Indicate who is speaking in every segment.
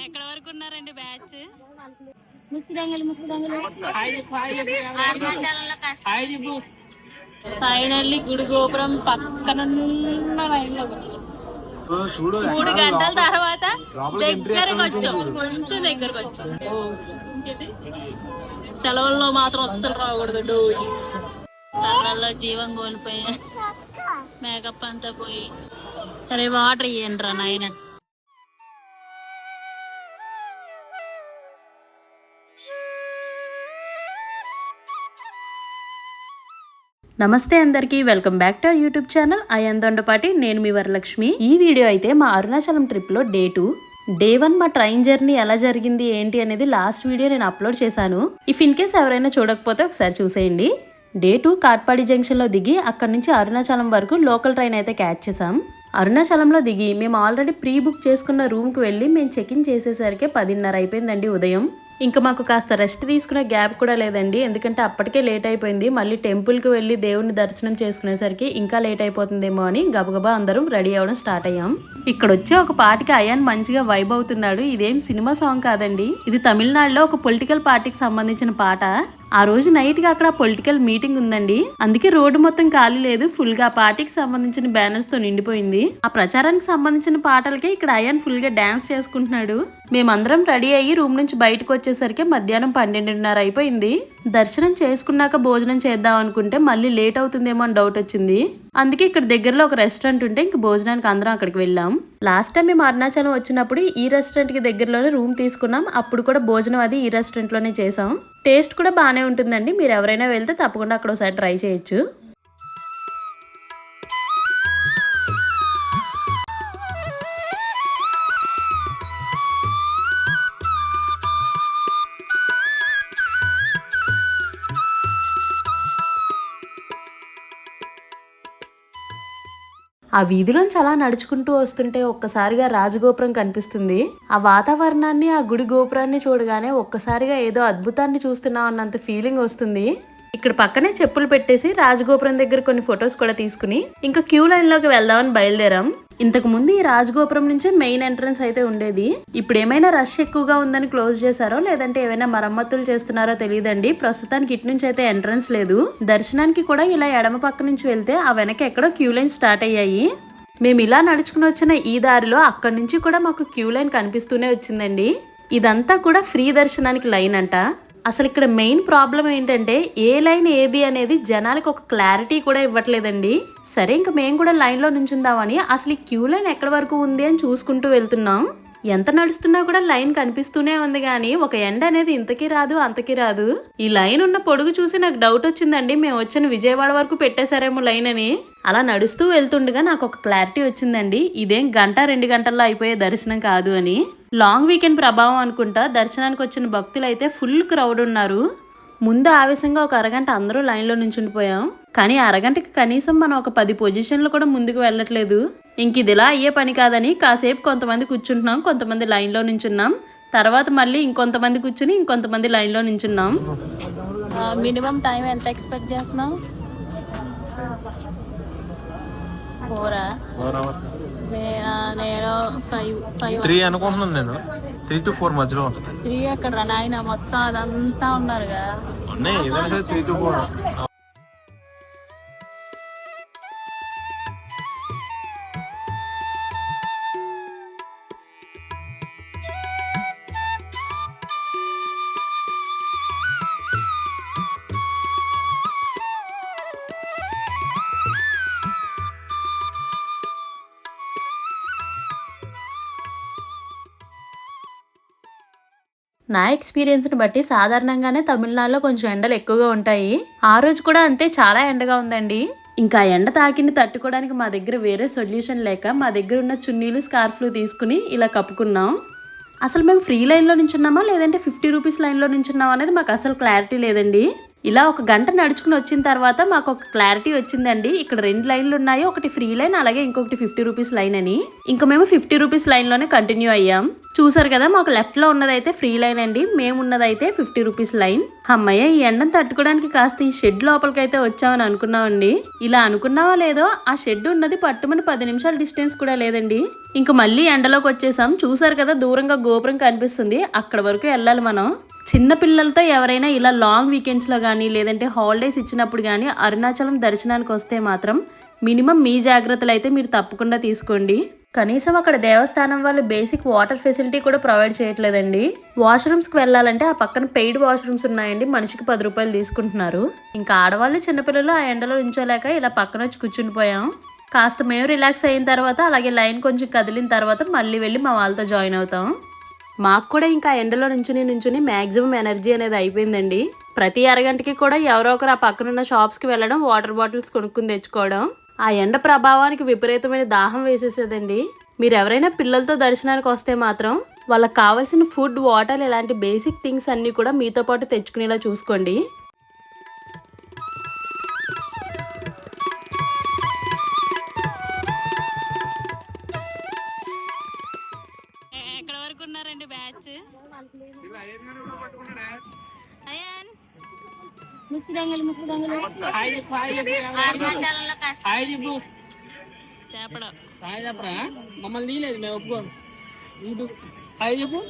Speaker 1: ఎక్కడ వరకు ఉన్నారండి బ్యాచ్
Speaker 2: ముసుగు దంగలు ముసుగు దంగలు
Speaker 1: ఫైనల్లీ గుడి గోపురం పక్కనున్న లైన్లో కూర్చోం
Speaker 3: చూడు
Speaker 1: మూడు గంటల తర్వాత దగ్గరకు వచ్చాం కొంచెం దగ్గరకు వచ్చాం సెలవుల్లో మాత్రం అస్సలు రాకూడదు డోయి కళ్ళల్లో జీవం కోల్పోయి మేకప్ అంతా పోయి. సరే వాటర్ ఇయ్యండి రా నాయన.
Speaker 4: నమస్తే అందరికీ welcome back to our YouTube channel. Ayyan Dondapati నేను మీ వరలక్ష్మి. ఈ వీడియో అయితే మా అరుణాచలం ట్రిప్లో డే టూ. డే వన్ మా ట్రైన్ జర్నీ ఎలా జరిగింది ఏంటి అనేది లాస్ట్ వీడియో నేను అప్లోడ్ చేశాను. ఇఫ్ ఇన్ కేస్ ఎవరైనా చూడకపోతే ఒకసారి చూసేయండి. డే టూ కాట్పాడి జంక్షన్లో దిగి అక్కడి నుంచి అరుణాచలం వరకు లోకల్ ట్రైన్ అయితే క్యాచ్ చేసాం అరుణాచలంలో దిగి మేము ఆల్రెడీ ప్రీ బుక్ చేసుకున్న రూమ్కి వెళ్ళి మేము చెక్ ఇన్ చేసేసరికి పదిన్నర అయిపోయిందండి ఉదయం. ఇంకా మాకు కాస్త రెస్ట్ తీసుకునే గ్యాప్ కూడా లేదండి. ఎందుకంటే అప్పటికే లేట్ అయిపోయింది. మళ్ళీ టెంపుల్కి వెళ్ళి దేవుని దర్శనం చేసుకునేసరికి ఇంకా లేట్ అయిపోతుందేమో అని గబగబా అందరం రెడీ అవ్వడం స్టార్ట్ అయ్యాం. ఇక్కడ వచ్చి ఒక పాటకి అయాన్ మంచిగా వైబ్ అవుతున్నాడు. ఇదేం సినిమా సాంగ్ కాదండి. ఇది తమిళనాడులో ఒక పొలిటికల్ పార్టీకి సంబంధించిన పాట. ఆ రోజు నైట్గా అక్కడ పొలిటికల్ మీటింగ్ ఉందండి. అందుకే రోడ్డు మొత్తం ఖాళీ లేదు. ఫుల్గా పార్టీకి సంబంధించిన బ్యానర్స్తో నిండిపోయింది. ఆ ప్రచారానికి సంబంధించిన పాటలకే ఇక్కడ అయాన్ ఫుల్గా డ్యాన్స్ చేసుకుంటున్నాడు. మేమందరం రెడీ అయ్యి రూమ్ నుంచి బయటకు వచ్చేసరికి మధ్యాహ్నం పన్నెండున్నర అయిపోయింది. దర్శనం చేసుకున్నాక భోజనం చేద్దాం అనుకుంటే మళ్ళీ లేట్ అవుతుందేమో అని డౌట్ వచ్చింది. అందుకే ఇక్కడ దగ్గరలో ఒక రెస్టారెంట్ ఉంటే ఇంక భోజనానికి అందరం అక్కడికి వెళ్ళాం. లాస్ట్ టైం మేము అరుణాచలం వచ్చినప్పుడు ఈ రెస్టారెంట్కి దగ్గరలోనే రూమ్ తీసుకున్నాం. అప్పుడు కూడా భోజనం అది ఈ రెస్టారెంట్లోనే చేసాం టేస్ట్ కూడా బాగానే ఉంటుందండి. మీరు ఎవరైనా వెళ్తే తప్పకుండా అక్కడ ఒకసారి ట్రై చేయొచ్చు. ఆ వీధిలోంచి అలా నడుచుకుంటూ వస్తుంటే ఒక్కసారిగా రాజగోపురం కనిపిస్తుంది. ఆ వాతావరణాన్ని ఆ గుడి గోపురాన్ని చూడగానే ఒక్కసారిగా ఏదో అద్భుతాన్ని చూస్తున్నాం అన్నంత ఫీలింగ్ వస్తుంది. ఇక్కడ పక్కనే చెప్పులు పెట్టేసి రాజగోపురం దగ్గర కొన్ని ఫొటోస్ కూడా తీసుకుని ఇంకా క్యూ లైన్లోకి వెళ్దామని బయలుదేరాం. ఇంతకుముందు ఈ రాజగోపురం నుంచే మెయిన్ ఎంట్రన్స్ అయితే ఉండేది. ఇప్పుడు ఏమైనా రష్ ఎక్కువగా ఉందని క్లోజ్ చేశారో లేదంటే ఏమైనా మరమ్మతులు చేస్తున్నారో తెలియదండి. ప్రస్తుతానికి ఇటు నుంచి అయితే ఎంట్రన్స్ లేదు. దర్శనానికి కూడా ఇలా ఎడమ పక్క నుంచి వెళ్తే ఆ వెనక ఎక్కడో క్యూ లైన్ స్టార్ట్ అయ్యాయి. మేము ఇలా నడుచుకుని వచ్చిన ఈ దారిలో అక్కడి నుంచి కూడా మాకు క్యూ లైన్ కనిపిస్తూనే వచ్చిందండి. ఇదంతా కూడా ఫ్రీ దర్శనానికి లైన్ అంట. అసలు ఇక్కడ మెయిన్ ప్రాబ్లం ఏంటంటే ఏ లైన్ ఏది అనేది జనాలకు ఒక క్లారిటీ కూడా ఇవ్వట్లేదండి. సరే ఇంకా మేము కూడా లైన్లో నుంచుందామని అసలు ఈ క్యూ లైన్ ఎక్కడి వరకు ఉంది అని చూసుకుంటూ వెళ్తున్నాం. ఎంత నడుస్తున్నా కూడా లైన్ కనిపిస్తూనే ఉంది కానీ ఒక ఎండ అనేది ఇంతకీ రాదు అంతకీ రాదు. ఈ లైన్ ఉన్న పొడుగు చూసి నాకు డౌట్ వచ్చిందండి. మేము వచ్చిన విజయవాడ వరకు పెట్టేశారేమో లైన్ అని. అలా నడుస్తూ వెళ్తుండగా నాకు ఒక క్లారిటీ వచ్చిందండి. ఇదేం గంట రెండు గంటల్లో అయిపోయే దర్శనం కాదు అని. లాంగ్ వీకెండ్ ప్రభావం అనుకుంటా దర్శనానికి వచ్చిన భక్తులు అయితే ఫుల్ క్రౌడ్ ఉన్నారు. ముందు ఆవేశంగా ఒక అరగంట అందరూ లైన్లో నుంచుండిపోయాం. కానీ అరగంటకి కనీసం మనం ఒక పది పొజిషన్లు కూడా ముందుకు వెళ్ళట్లేదు. ఇంక ఇదిలా అయ్యే పని కాదని కాసేపు కొంతమంది కూర్చుంటున్నాం కొంతమంది లైన్లో నుంచున్నాం. తర్వాత మళ్ళీ ఇంకొంతమంది కూర్చుని ఇంకొంతమంది లైన్లో నుంచున్నాం.
Speaker 1: మినిమం టైం ఎంత ఎక్స్పెక్ట్ చేస్తున్నాం ఫోరా? నేను ఫైవ్ ఫైవ్
Speaker 3: త్రీ అనుకుంటున్నాను నేను. త్రీ టు ఫోర్ మధ్యలో
Speaker 1: త్రీ అక్కడ నాయన మొత్తం అదంతా ఉన్నారుగా.
Speaker 3: ఉన్నాయి త్రీ టు ఫోర్.
Speaker 4: నా ఎక్స్పీరియన్స్ని బట్టి సాధారణంగానే తమిళనాడులో కొంచెం ఎండలు ఎక్కువగా ఉంటాయి. ఆ రోజు కూడా అంతే చాలా ఎండగా ఉందండి. ఇంకా ఎండ తాకిని తట్టుకోవడానికి మా దగ్గర వేరే సొల్యూషన్ లేక మా దగ్గర ఉన్న చున్నీలు స్కార్ఫ్లు తీసుకుని ఇలా కప్పుకున్నాం. అసలు మేము ఫ్రీ లైన్లో నుంచున్నామా? లేదంటే ఫిఫ్టీ రూపీస్ లైన్లో నుంచున్నామా అనేది మాకు అసలు క్లారిటీ లేదండి. ఇలా ఒక గంట నడుచుకుని వచ్చిన తర్వాత మాకు ఒక క్లారిటీ వచ్చిందండి. ఇక్కడ రెండు లైన్లు ఉన్నాయి ఒకటి ఫ్రీ లైన్ అలాగే ఇంకొకటి ఫిఫ్టీ రూపీస్ లైన్ అని. ఇంకా మేము ఫిఫ్టీ రూపీస్ లైన్లోనే కంటిన్యూ అయ్యాం. చూసారు కదా మాకు లెఫ్ట్లో ఉన్నదైతే ఫ్రీ లైన్ అండి. మేము ఉన్నదైతే ఫిఫ్టీ రూపీస్ లైన్. అమ్మయ్య ఈ ఎండను తట్టుకోవడానికి కాస్త ఈ షెడ్ లోపలికైతే వచ్చామని అనుకున్నామండి. ఇలా అనుకున్నావా లేదో ఆ షెడ్ ఉన్నది పట్టుమని పది నిమిషాల డిస్టెన్స్ కూడా లేదండి. ఇంక మళ్ళీ ఎండలోకి వచ్చేసాం. చూసారు కదా దూరంగా గోపురం కనిపిస్తుంది. అక్కడ వరకు వెళ్ళాలి మనం. చిన్న పిల్లలతో ఎవరైనా ఇలా లాంగ్ వీకెండ్స్లో కానీ లేదంటే హాలిడేస్ ఇచ్చినప్పుడు కానీ అరుణాచలం దర్శనానికి వస్తే మాత్రం మినిమం మీ జాగ్రత్తలు అయితే మీరు తప్పకుండా తీసుకోండి. కనీసం అక్కడ దేవస్థానం వాళ్ళు బేసిక్ వాటర్ ఫెసిలిటీ కూడా ప్రొవైడ్ చేయట్లేదండి. వాష్రూమ్స్కి వెళ్ళాలంటే ఆ పక్కన పెయిడ్ వాష్రూమ్స్ ఉన్నాయండి. మనిషికి పది రూపాయలు తీసుకుంటున్నారు. ఇంకా ఆడవాళ్ళు చిన్నపిల్లలు ఆ ఎండలో ఉంచోలేక ఇలా పక్కన వచ్చి కూర్చునిపోయాం కాస్త మేము రిలాక్స్ అయిన తర్వాత అలాగే లైన్ కొంచెం కదిలిన తర్వాత మళ్ళీ వెళ్ళి మా వాళ్ళతో జాయిన్ అవుతాం. మాకు కూడా ఇంకా ఎండలో నుంచుని నుంచుని మ్యాక్సిమం ఎనర్జీ అనేది అయిపోయిందండి. ప్రతి అరగంటకి కూడా ఎవరో ఒకరు ఆ పక్కనున్న షాప్స్కి వెళ్ళడం వాటర్ బాటిల్స్ కొనుక్కుని తెచ్చుకోవడం. ఆ ఎండ ప్రభావానికి విపరీతమైన దాహం వేసేసేదండి. మీరు ఎవరైనా పిల్లలతో దర్శనానికి వస్తే మాత్రం వాళ్ళకి కావాల్సిన ఫుడ్ వాటర్ ఇలాంటి బేసిక్ థింగ్స్ అన్నీ కూడా మీతో పాటు తెచ్చుకునేలా చూసుకోండి.
Speaker 1: ఎక్కడ వరకు ఉన్నారండి బ్యాచ్? అయాన్
Speaker 2: ముసుగు దంగలు ముసుగు దంగలు.
Speaker 5: చెప్పు
Speaker 1: చేపడం
Speaker 5: హాయ్ చెప్పరా? మమ్మల్ని తీయలేదు మేము ఒప్పుకోం. నీకు హాయ్ చెప్పు.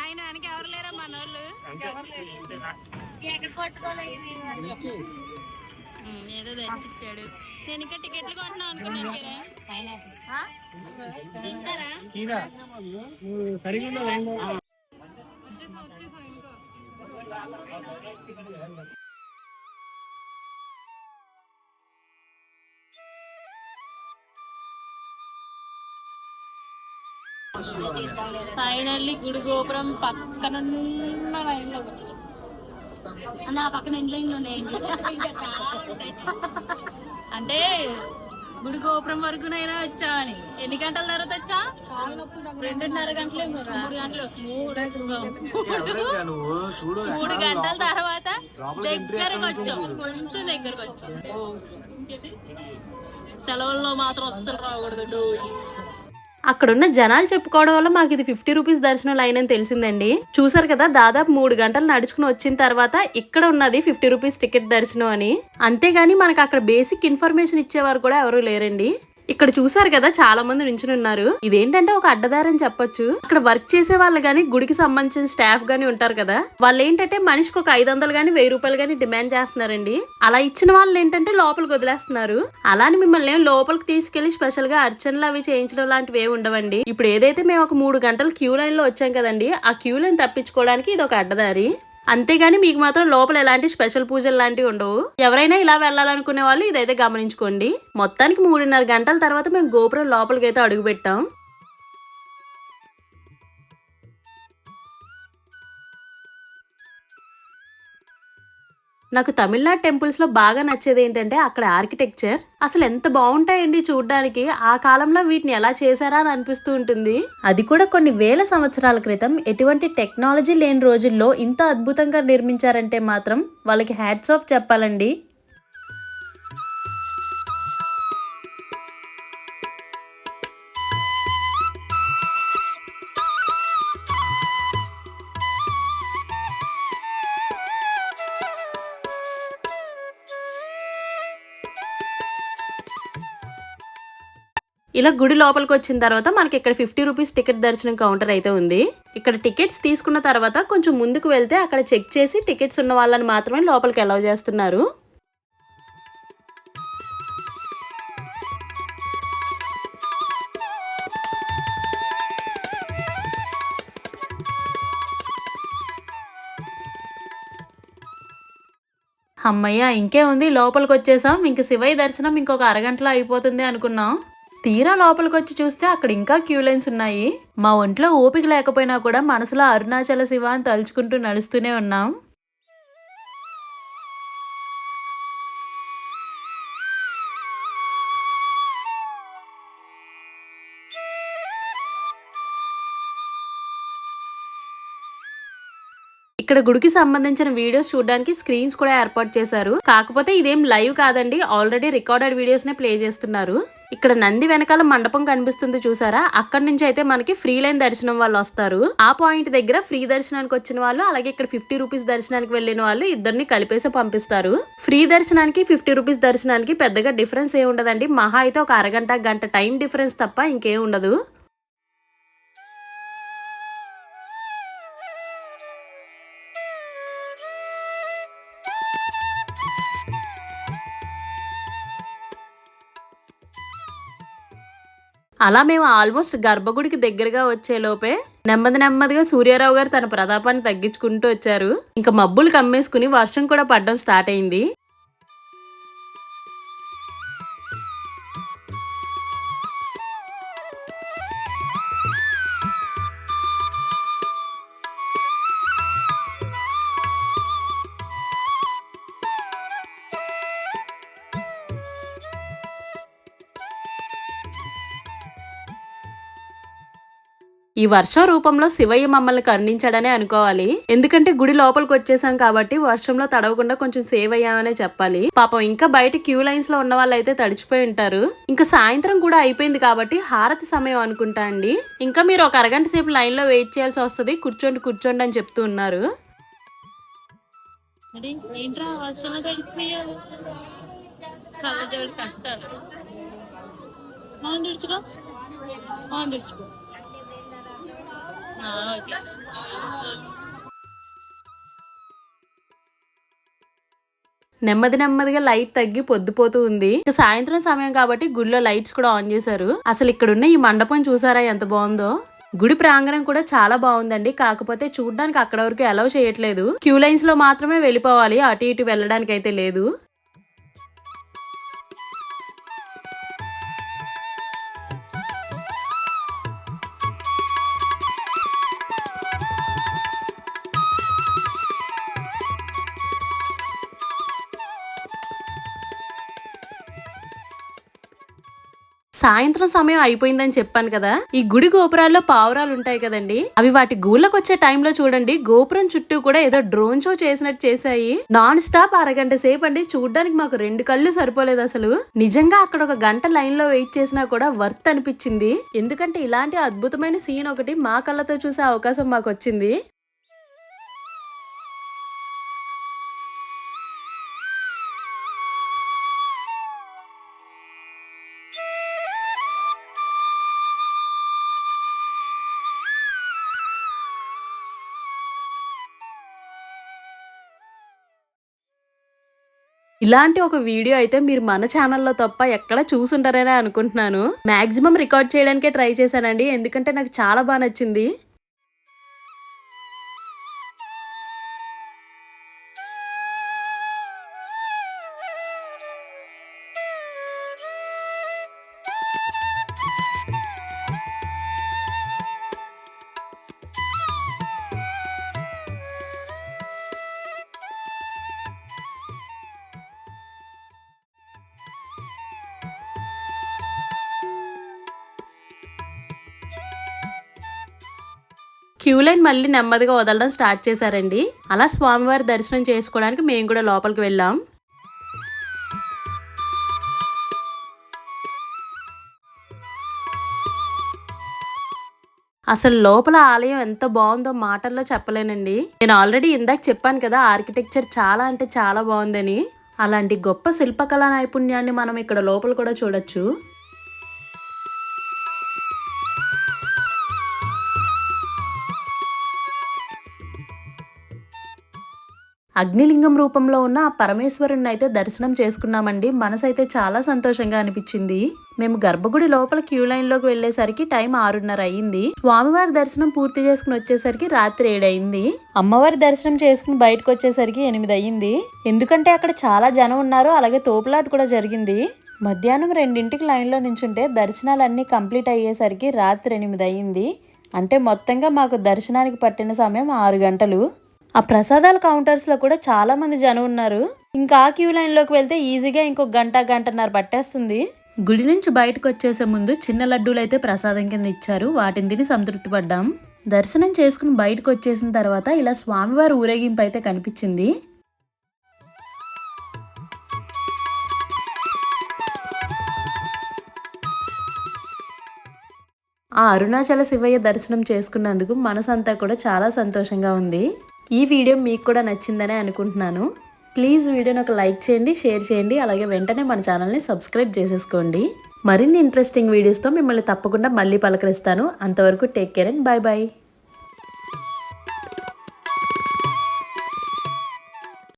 Speaker 1: ఆయన వెనక ఎవరు లేరా మన ఏదో తెచ్చిచ్చాడు. నేను ఇంకా టికెట్లు కొంటున్నాను అనుకున్నాను. ఫైనల్లీ గుడి గోపురం పక్కన లైన్లో కొట్టేసాం
Speaker 2: నా పక్కన ఇంట్లో ఇంట్లో ఉన్నాయి
Speaker 1: అంటే గుడి గోపురం వరకునైనా వచ్చామని ఎన్ని గంటల తర్వాత వచ్చా? రెండున్నర గంటలు మూడు గంటలు. మూడు మూడు తర్వాత దగ్గరకు వచ్చాం కొంచెం దగ్గరకు వచ్చాం? సెలవుల్లో మాత్రం అస్సలు రాకూడదు డోయి.
Speaker 4: అక్కడున్న జనాలు చెప్పుకోవడం వల్ల మాకు ఇది ఫిఫ్టీ రూపీస్ దర్శనం లైన్ అని తెలిసిందండి. చూసారు కదా దాదాపు మూడు గంటలు నడుచుకుని వచ్చిన తర్వాత ఇక్కడ ఉన్నది ఫిఫ్టీ రూపీస్ టికెట్ దర్శనం అని. అంతేగాని మనకు అక్కడ బేసిక్ ఇన్ఫర్మేషన్ ఇచ్చేవారు కూడా ఎవరు లేరండి. ఇక్కడ చూసారు కదా చాలా మంది నించుని ఉన్నారు. ఇదేంటంటే ఒక అడ్డదారని చెప్పొచ్చు. అక్కడ వర్క్ చేసే వాళ్ళు గానీ గుడికి సంబంధించిన స్టాఫ్ గానీ ఉంటారు కదా వాళ్ళు ఏంటంటే మనిషికి ఒక ఐదు వందలు గానీ వెయ్యి రూపాయలు గానీ డిమాండ్ చేస్తున్నారండి. అలా ఇచ్చిన వాళ్ళు ఏంటంటే లోపలికి వదిలేస్తున్నారు. అలానే మిమ్మల్ని లోపలికి తీసుకెళ్ళి స్పెషల్గా అర్చనలు అవి చేయించడం లాంటివి ఏమి ఉండవండి. ఇప్పుడు ఏదైతే మేము ఒక మూడు గంటలు క్యూ లైన్లో వచ్చాం కదండి ఆ క్యూ లైన్ తప్పించుకోవడానికి ఇది ఒక అడ్డదారి. అంతేగాని మీకు మాత్రం లోపల ఎలాంటి స్పెషల్ పూజలు లాంటివి ఉండవు. ఎవరైనా ఇలా వెళ్ళాలనుకునే వాళ్ళు ఇదైతే గమనించుకోండి. మొత్తానికి మూడున్నర గంటల తర్వాత మేము గోపురం లోపలికి అయితే అడుగు పెట్టాం నాకు తమిళనాడు టెంపుల్స్లో బాగా నచ్చేది ఏంటంటే అక్కడ ఆర్కిటెక్చర్ అసలు ఎంత బాగుంటాయండి చూడడానికి? ఆ కాలంలో వీటిని ఎలా చేశారా అని అనిపిస్తూ ఉంటుంది. అది కూడా కొన్ని వేల సంవత్సరాల క్రితం ఎటువంటి టెక్నాలజీ లేని రోజుల్లో ఇంత అద్భుతంగా నిర్మించారంటే మాత్రం వాళ్ళకి హ్యాట్స్ ఆఫ్ చెప్పాలండి. ఇలా గుడి లోపలికి వచ్చిన తర్వాత మనకి ఇక్కడ ఫిఫ్టీ రూపీస్ టికెట్ దర్శనం కౌంటర్ అయితే ఉంది. ఇక్కడ టికెట్స్ తీసుకున్న తర్వాత కొంచెం ముందుకు వెళ్తే అక్కడ చెక్ చేసి టికెట్స్ ఉన్న వాళ్ళని మాత్రమే లోపలికి అలౌ చేస్తున్నారు. అమ్మయ్య ఇంకే ఉంది. లోపలికి వచ్చేసాం. ఇంక శివయ్య దర్శనం ఇంకొక అరగంటలో అయిపోతుంది అనుకున్నాం. తీరా లోపలికి వచ్చి చూస్తే అక్కడ ఇంకా క్యూ లైన్స్ ఉన్నాయి. మా ఒంట్లో ఓపిక లేకపోయినా కూడా మనసులో అరుణాచల శివ అని తలుచుకుంటూ నడుస్తూనే ఉన్నాం. ఇక్కడ గుడికి సంబంధించిన వీడియోస్ చూడడానికి స్క్రీన్స్ కూడా ఏర్పాటు చేశారు. కాకపోతే ఇదేం లైవ్ కాదండి. ఆల్రెడీ రికార్డెడ్ వీడియోస్ నే ప్లే చేస్తున్నారు. ఇక్కడ నంది వెనకాల మండపం కనిపిస్తుంది చూసారా? అక్కడి నుంచి అయితే మనకి ఫ్రీ లైన్ దర్శనం వాళ్ళు వస్తారు. ఆ పాయింట్ దగ్గర ఫ్రీ దర్శనానికి వచ్చిన వాళ్ళు అలాగే ఇక్కడ ఫిఫ్టీ రూపీస్ దర్శనానికి వెళ్ళిన వాళ్ళు ఇద్దరిని కలిపేసి పంపిస్తారు. ఫ్రీ దర్శనానికి ఫిఫ్టీ రూపీస్ దర్శనానికి పెద్దగా డిఫరెన్స్ ఏ ఉండదండి మహా అయితే ఒక అరగంట గంట టైం డిఫరెన్స్ తప్ప ఇంకేం ఉండదు. అలా మేము ఆల్మోస్ట్ గర్భగుడికి దగ్గరగా వచ్చే లోపే నెమ్మది నెమ్మదిగా సూర్యారావు గారు తన ప్రతాపాన్ని తగ్గించుకుంటూ వచ్చారు. ఇంకా మబ్బులు కమ్మేసుకుని వర్షం కూడా పడడం స్టార్ట్ అయింది. ఈ వర్షం రూపంలో శివయ్య మమ్మల్ని కరుణించాడనే అనుకోవాలి. ఎందుకంటే గుడి లోపలికి వచ్చేసాం కాబట్టి వర్షంలో తడవకుండా కొంచెం సేవ్ అయ్యామనే చెప్పాలి. పాపం ఇంకా బయట క్యూ లైన్స్లో ఉన్న వాళ్ళు అయితే తడిచిపోయి ఉంటారు. ఇంకా సాయంత్రం కూడా అయిపోయింది కాబట్టి హారతి సమయం అనుకుంటా అండి. ఇంకా మీరు ఒక అరగంట సేపు లైన్లో వెయిట్ చేయాల్సి వస్తుంది. కూర్చోండి కూర్చోండి అని చెప్తూ ఉన్నారు.
Speaker 1: ఏంట్రా వర్షంలో కష్టాలు. తుడుచుకో. మౌన్ తుడుచుకో.
Speaker 4: నెమ్మది నెమ్మదిగా లైట్ తగ్గి పొద్దుపోతూ ఉంది. సాయంత్రం సమయం కాబట్టి గుడిలో లైట్స్ కూడా ఆన్ చేశారు. అసలు ఇక్కడున్న ఈ మండపం చూసారా ఎంత బాగుందో? గుడి ప్రాంగణం కూడా చాలా బాగుందండి. కాకపోతే చూడడానికి అక్కడ వరకు అలౌ చేయట్లేదు. క్యూ లైన్స్లో మాత్రమే వెళ్ళిపోవాలి. అటు ఇటు వెళ్ళడానికి అయితే లేదు. సాయంత్రం సమయం అయిపోయిందని చెప్పాను కదా. ఈ గుడి గోపురాల్లో పావురాలు ఉంటాయి కదండి. అవి వాటి గూళ్ళకు వచ్చే టైంలో చూడండి గోపురం చుట్టూ కూడా ఏదో డ్రోన్ షో చేసినట్టు చేశాయి. నాన్ స్టాప్ అరగంట సేపు అండి చూడడానికి మాకు రెండు కళ్ళు సరిపోలేదు అసలు. నిజంగా అక్కడ ఒక గంట లైన్లో వెయిట్ చేసినా కూడా వర్త్ అనిపించింది. ఎందుకంటే ఇలాంటి అద్భుతమైన సీన్ ఒకటి మా కళ్ళతో చూసే అవకాశం మాకు వచ్చింది ఇలాంటి ఒక వీడియో అయితే మీరు మన ఛానల్లో తప్ప ఎక్కడ చూసుంటారనే అనుకుంటున్నాను. మాక్సిమం రికార్డ్ చేయడానికే ట్రై చేశానండి. ఎందుకంటే నాకు చాలా బాగా నచ్చింది. క్యూ లైన్ మళ్ళీ నెమ్మదిగా వదలడం స్టార్ట్ చేశారండి. అలా స్వామివారి దర్శనం చేసుకోవడానికి మేము కూడా లోపలికి వెళ్ళాం. అసలు లోపల ఆలయం ఎంత బాగుందో మాటల్లో చెప్పలేనండి. నేను ఆల్రెడీ ఇందాక చెప్పాను కదా ఆర్కిటెక్చర్ చాలా అంటే చాలా బాగుందని. అలాంటి గొప్ప శిల్పకళా నైపుణ్యాన్ని మనం ఇక్కడ లోపల కూడా చూడొచ్చు. అగ్నిలింగం రూపంలో ఉన్న ఆ పరమేశ్వరుని అయితే దర్శనం చేసుకున్నామండి. మనసు అయితే చాలా సంతోషంగా అనిపించింది. మేము గర్భగుడి లోపల క్యూ లైన్లోకి వెళ్ళేసరికి టైం ఆరున్నర అయింది స్వామివారి దర్శనం పూర్తి చేసుకుని వచ్చేసరికి రాత్రి ఏడయింది. అమ్మవారి దర్శనం చేసుకుని బయటకు వచ్చేసరికి ఎనిమిది అయ్యింది. ఎందుకంటే అక్కడ చాలా జనం ఉన్నారు. అలాగే తోపులాట కూడా జరిగింది. మధ్యాహ్నం రెండింటికి లైన్లో నించుంటే దర్శనాలన్నీ కంప్లీట్ అయ్యేసరికి రాత్రి ఎనిమిది అయ్యింది. అంటే మొత్తంగా మాకు దర్శనానికి పట్టిన సమయం ఆరు గంటలు. ఆ ప్రసాదాల కౌంటర్స్లో కూడా చాలా మంది జనం ఉన్నారు. ఇంకా ఆ క్యూ లైన్లోకి వెళ్తే ఈజీగా ఇంకొక గంట గంటన్నర పట్టేస్తుంది. గుడి నుంచి బయటకు వచ్చేసే ముందు చిన్న లడ్డూలు అయితే ప్రసాదం కింద ఇచ్చారు. వాటిని తిని సంతృప్తి పడ్డాం. దర్శనం చేసుకుని బయటకు వచ్చేసిన తర్వాత ఇలా స్వామివారి ఊరేగింపు అయితే కనిపించింది. ఆ అరుణాచల శివయ్య దర్శనం చేసుకున్నందుకు మనసంతా కూడా చాలా సంతోషంగా ఉంది. ఈ వీడియో మీకు కూడా నచ్చిందనే అనుకుంటున్నాను. ప్లీజ్ వీడియోని ఒక లైక్ చేయండి షేర్ చేయండి అలాగే వెంటనే మన ఛానల్ని సబ్స్క్రైబ్ చేసేసుకోండి. మరిన్ని ఇంట్రెస్టింగ్ వీడియోస్తో మిమ్మల్ని తప్పకుండా మళ్ళీ పలకరిస్తాను. అంతవరకు take care and bye bye